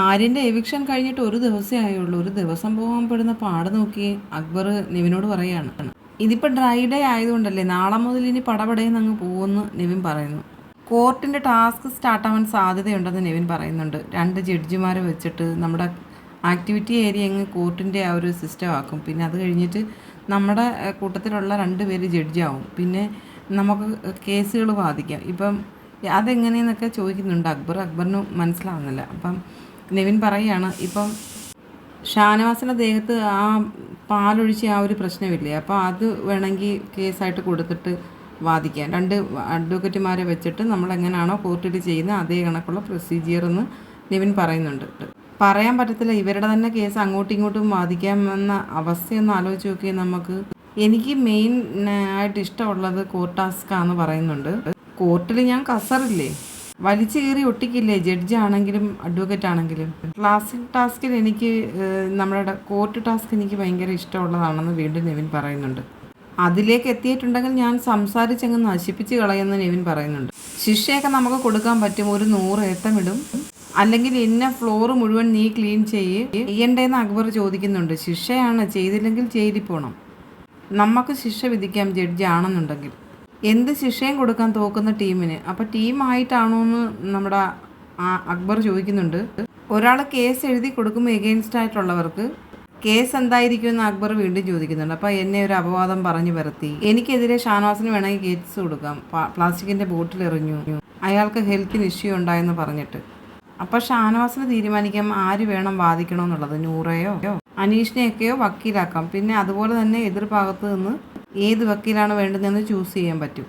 ആര്യന്റെ eviction കഴിഞ്ഞിട്ട് ഒരു ദിവസമേ ആയുള്ളൂ. ഒരു ദിവസം പോകാൻ പെടുന്ന പാട് നോക്കി അക്ബർ നിവിനോട് പറയാണ്. ഇതിപ്പോൾ ഡ്രൈ ഡേ ആയതുകൊണ്ടല്ലേ നാളെ മുതൽ ഇനി പടപടയെന്ന് അങ്ങ് പോകുമെന്ന് നിവിൻ പറയുന്നു. കോർട്ടിന്റെ ടാസ്ക് സ്റ്റാർട്ടാവാൻ സാധ്യതയുണ്ടെന്ന് നിവിൻ പറയുന്നുണ്ട്. രണ്ട് ജഡ്ജിമാരെ വെച്ചിട്ട് നമ്മുടെ ആക്ടിവിറ്റി ഏരിയ അങ്ങ് കോർട്ടിന്റെ ആ ഒരു സിസ്റ്റം ആക്കും. പിന്നെ അത് കഴിഞ്ഞിട്ട് നമ്മുടെ കൂട്ടത്തിലുള്ള രണ്ട് പേര് ജഡ്ജാവും. പിന്നെ നമുക്ക് കേസുകൾ ബാധിക്കാം. ഇപ്പം അതെങ്ങനെയെന്നൊക്കെ ചോദിക്കുന്നുണ്ട് അക്ബർ. അക്ബറിന് മനസ്സിലാവുന്നില്ല. അപ്പം നിവിൻ പറയുകയാണ് ഇപ്പം ഷാനവാസിന്റെ ദേഹത്ത് ആ പാലൊഴിച്ച് ആ ഒരു പ്രശ്നമില്ലേ അപ്പോൾ അത് വേണമെങ്കിൽ കേസായിട്ട് കൊടുത്തിട്ട് വാദിക്കാം. രണ്ട് അഡ്വക്കറ്റുമാരെ വെച്ചിട്ട് നമ്മൾ എങ്ങനെയാണോ കോർട്ടിൽ ചെയ്യുന്ന അതേ കണക്കുള്ള പ്രൊസീജിയർ എന്ന് നിവിൻ പറയുന്നുണ്ട്. പറയാൻ പറ്റത്തില്ല ഇവരുടെ തന്നെ കേസ് അങ്ങോട്ടും ഇങ്ങോട്ടും വാദിക്കാമെന്ന അവസ്ഥയൊന്ന് ആലോചിച്ച് നോക്കിയാൽ നമുക്ക്. എനിക്ക് മെയിൻ ആയിട്ട് ഇഷ്ടമുള്ളത് കോർട്ട് ടാസ്കാന്ന് പറയുന്നുണ്ട്. കോർട്ടിൽ ഞാൻ കസറില്ലേ? വലിച്ചു കയറി ഒട്ടിക്കില്ലേ? ജഡ്ജ് ആണെങ്കിലും അഡ്വക്കേറ്റ് ആണെങ്കിലും. ക്ലാസിക് ടാസ്കിൽ എനിക്ക് നമ്മുടെ കോർട്ട് ടാസ്ക് എനിക്ക് ഭയങ്കര ഇഷ്ടമുള്ളതാണെന്ന് വീണ്ടും നെവിൻ പറയുന്നുണ്ട്. അതിലേക്ക് എത്തിയിട്ടുണ്ടെങ്കിൽ ഞാൻ സംസാരിച്ചങ്ങ് നശിപ്പിച്ച് കളയുന്ന നെവിൻ പറയുന്നുണ്ട്. ശിക്ഷയൊക്കെ നമുക്ക് കൊടുക്കാൻ പറ്റും. ഒരു നൂറ് ഏത്തമിടും. അല്ലെങ്കിൽ ഇന്ന ഫ്ലോർ മുഴുവൻ നീ ക്ലീൻ ചെയ്യ്. ചെയ്യണ്ടേന്ന് അക്ബർ ചോദിക്കുന്നുണ്ട്. ശിക്ഷയാണ്. ചെയ്തില്ലെങ്കിൽ പോകണം നമുക്ക് ശിക്ഷ വിധിക്കാം ജഡ്ജി ആണെന്നുണ്ടെങ്കിൽ. എന്ത് ശിക്ഷയും കൊടുക്കാൻ തോക്കുന്ന ടീമിന്. അപ്പോൾ ടീമായിട്ടാണോ എന്ന് നമ്മുടെ അക്ബർ ചോദിക്കുന്നുണ്ട്. ഒരാൾ കേസ് എഴുതി കൊടുക്കുമ്പോൾ എഗെയിൻസ്റ്റ് ആയിട്ടുള്ളവർക്ക് കേസ് എന്തായിരിക്കും എന്ന് അക്ബർ വീണ്ടും ചോദിക്കുന്നുണ്ട്. അപ്പോൾ എന്നെ ഒരു അപവാദം പറഞ്ഞു വരുത്തി എനിക്കെതിരെ ഷാനവാസിന് വേണമെങ്കിൽ കേസ് കൊടുക്കാം. പ്ലാസ്റ്റിക്കിന്റെ ബോട്ടിൽ എറിഞ്ഞു. അയാൾക്ക് ഹെൽത്തിന് ഇഷ്യൂ ഉണ്ടായെന്ന് പറഞ്ഞിട്ട്. അപ്പോൾ ഷാനവാസിന് തീരുമാനിക്കാം. ആര് വേണം വാദിക്കണമെന്നുള്ളത് നൂറയോ? അനീഷിനെയൊക്കെയോ വക്കീലാക്കാം. പിന്നെ അതുപോലെ തന്നെ എതിർഭാഗത്ത് നിന്ന് ഏത് വക്കീലാണ് വേണ്ടതെന്ന് ചൂസ് ചെയ്യാൻ പറ്റും.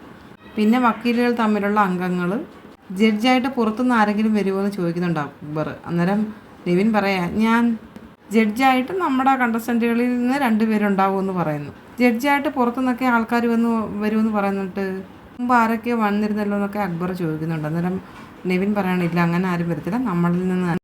പിന്നെ വക്കീലുകൾ തമ്മിലുള്ള അംഗങ്ങൾ ജഡ്ജായിട്ട് പുറത്തുനിന്ന് ആരെങ്കിലും വരുമോ എന്ന് ചോദിക്കുന്നുണ്ട് അക്ബർ അന്നേരം നിവിൻ പറയാ ഞാൻ ജഡ്ജായിട്ട് നമ്മുടെ കണ്ടസ്റ്റന്റുകളിൽ നിന്ന് രണ്ടുപേരുണ്ടാവുമെന്ന് പറയുന്നു. ജഡ്ജായിട്ട് പുറത്തുനിന്നൊക്കെ ആൾക്കാർ വന്ന് വരുമെന്ന് പറയുന്നിട്ട് മുമ്പ് ആരൊക്കെ വന്നിരുന്നല്ലോ എന്നൊക്കെ അക്ബർ ചോദിക്കുന്നുണ്ട്. അന്നേരം നിവിൻ പറയണില്ല അങ്ങനെ ആരും വരത്തില്ല. നമ്മളിൽ നിന്ന്